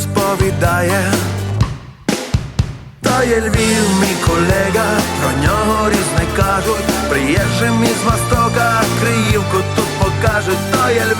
розповідає. Та є Львів, мій колега, про нього різне кажуть. Приїжджим із Востока, Криївку тут покажуть. То є Львів,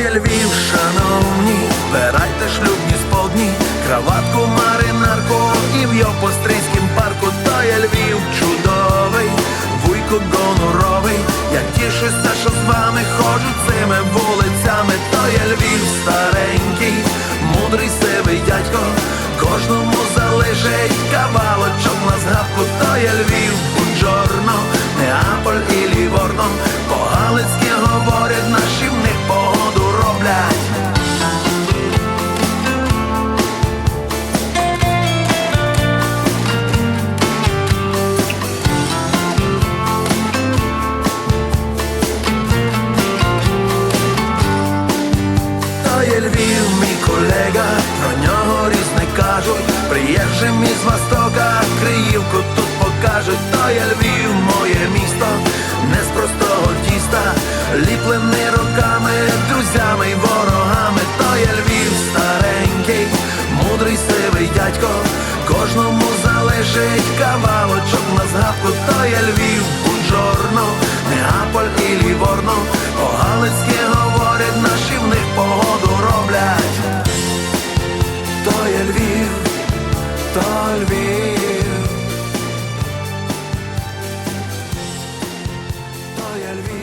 Є Львів, шановні, вбирайте шлюбні сподні, краватку, маринарку і в Йопострийськім парку, то є Львів чудовий, вуйку гоноровий, я тішуся, що з вами ходжу цими вулицями, то є Львів старенький, мудрий сивий дядько, кожному залишить кавалочок на згадку, то є Львів, Буджорно, Приїжджим із Востока, Криївку тут покажуть. То є Львів, моє місто, не з простого тіста, ліплений роками, друзями й ворогами. То є Львів старенький, мудрий сивий дядько, кожному залишить кавалочок на згадку. То є Львів, Буджорно, Неаполь і Ліворно, tal vez. Todavía